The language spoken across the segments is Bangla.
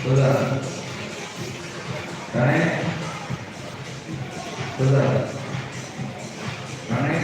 Sudah. Kane. Sudah. Kane.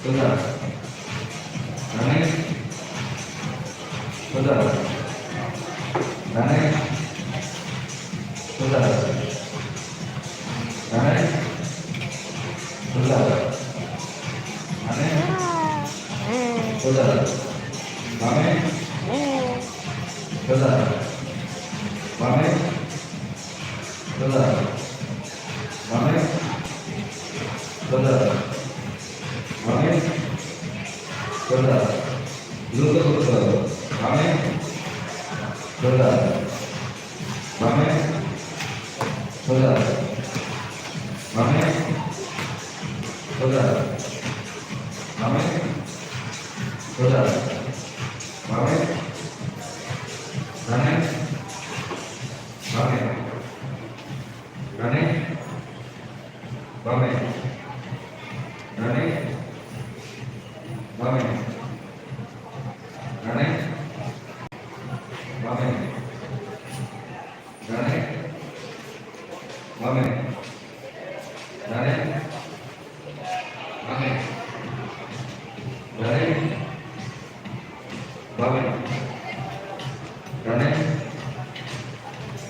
Sudah. Kane. Sudah. Kane. Sudah. Kane. Sudah. Kane. Sudah. খোদা আমি খোদা দ্রুত করতে হবে আমি খোদা আমি খোদা আমি খোদা আমি খোদা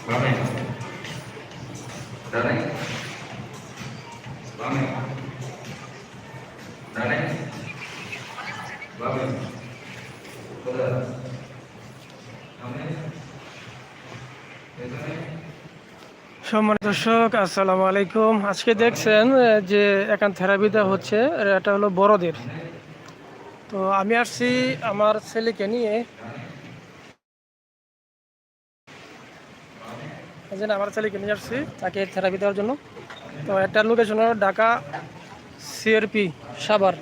ডানে বামে ডানে বামে সোজা সামনে পেছনে সম্মানিত দর্শক, আসসালামু আলাইকুম। আজকে দেখছেন যে একান থেরাপিটা হচ্ছে, এটা হলো বড়দের। তো আমি আসছি আমার ছেলেকে নিয়ে। এই জন্য আমার ছেলেকে নিয়ে আসছি, তাকে থেরাপি দেওয়ার জন্য। তো একটা লোকেশন হলো ঢাকা সিআরপি সাভার।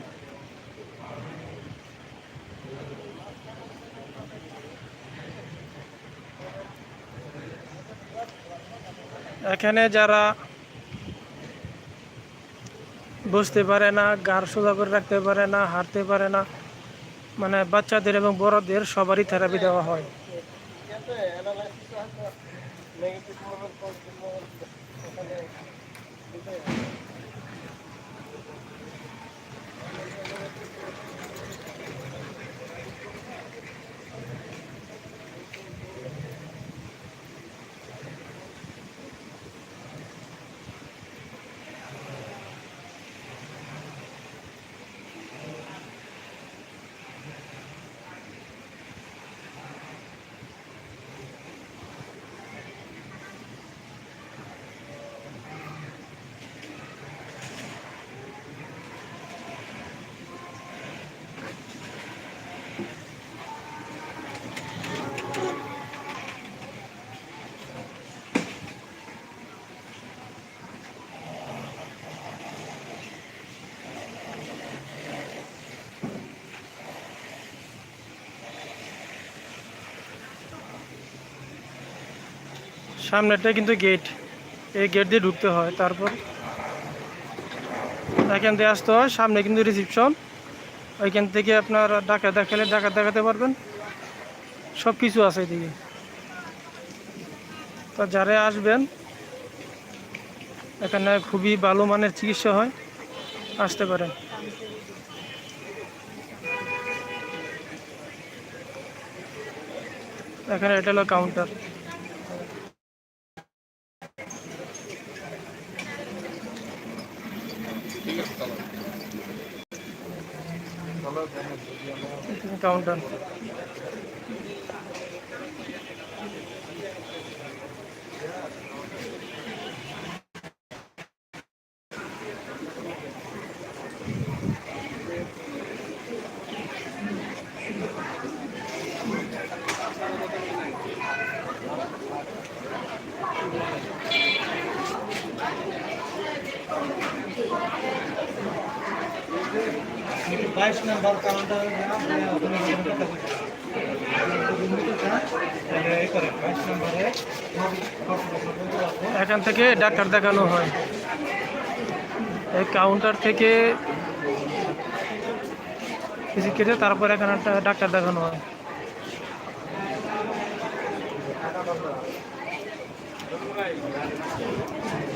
এখানে যারা বসতে পারে না গাড় সোজা করে রাখতে পারে না, হাঁটতে পারে না মানে বাচ্চাদের এবং বড়দের সবারই থেরাপি দেওয়া হয়। Negative mo lang pag mo. Dito yan. সামনেটা কিন্তু গেট এই গেট দিয়ে ঢুকতে হয়, তারপর এখান দিয়ে আসতে হয়, সামনে কিন্তু রিসিপশন ওইখান থেকে আপনার ডাকা দেখালে ডাকা দেখাতে পারবেন সব কিছু আছে এদিকে। তো যারা আসবেন, এখানে খুবই ভালো মানের চিকিৎসা হয়, আসতে পারেন। এখানে এটা হলো কাউন্টার কাউন্টার Thank you. এখান থেকে ডাক্তার দেখানো হয়। এই কাউন্টার থেকে কিছু কেটে তারপর এখানে একটা ডাক্তার দেখানো হয়। Token B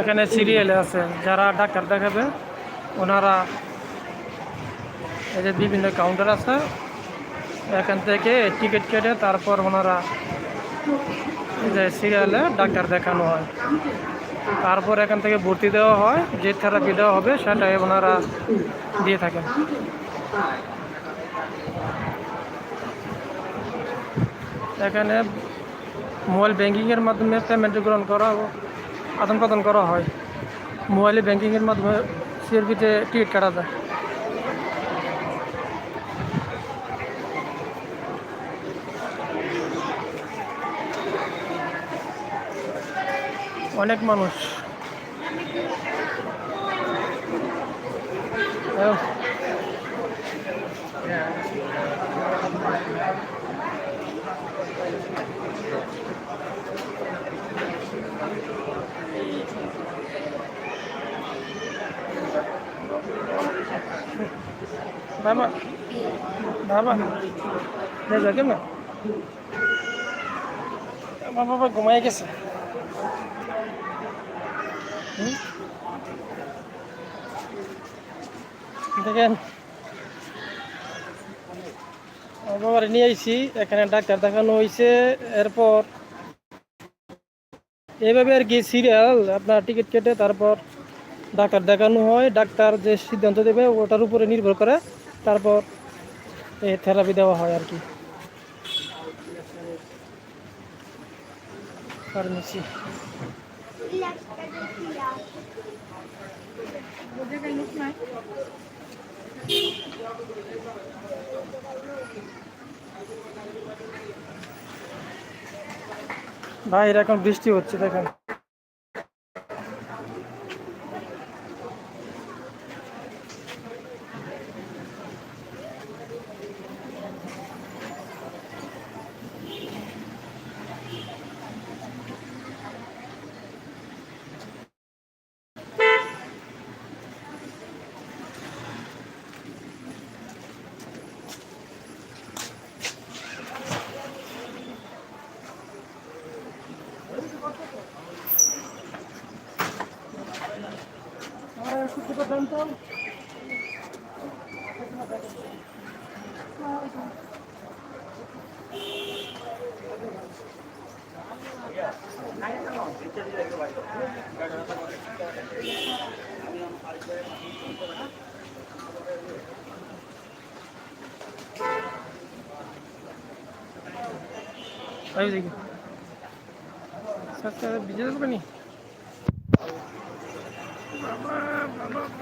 এখানে সিরিয়াল আছে। যারা ডাক্তার দেখাবে ওনারা এদের বিভিন্ন কাউন্টার আছে এখান থেকে টিকিট কেটে তারপর ওনারা যে সিরিয়ালে ডাক্তার দেখানো হয়। তারপর এখান থেকে ভর্তি দেওয়া হয়, যে থেরাপি দেওয়া হবে সেটাই ওনারা দিয়ে থাকেন। এখানে মোবাইল ব্যাঙ্কিংয়ের মাধ্যমে পেমেন্ট গ্রহণ করা আদান প্রদান করা হয়। মোবাইলে ব্যাঙ্কিংয়ের মাধ্যমে সিআরপিতে টিকিট কাটা যায়। অনেক মানুষ হ্যাঁ। বাবা বাবা দেখো কেমন আমার বাবা ঘুমাই গেছে হুম? দেখেন। বাবার নিয়ে আইছি, এখানে ডাক্তার দেখানো হয়েছে এরপর এইভাবে আর কি সিরিয়াল আপনার টিকিট কেটে তারপর ডাক্তার দেখানো হয়, ডাক্তার যে সিদ্ধান্ত দেবে ওটার উপরে নির্ভর করে তারপর এই থেরাপি দেওয়া হয় আর কি। ফার্মেসি ভাই এরকম বৃষ্টি হচ্ছে দেখেন। দেখি। বিজয় দেবে নি বাবা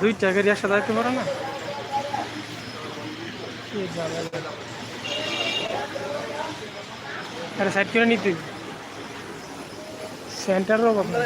দুই টাকারই একসাথে দাঁড়াতে পারো না। আরে সাইড করে নিতে। সেন্টার রোগ আপনার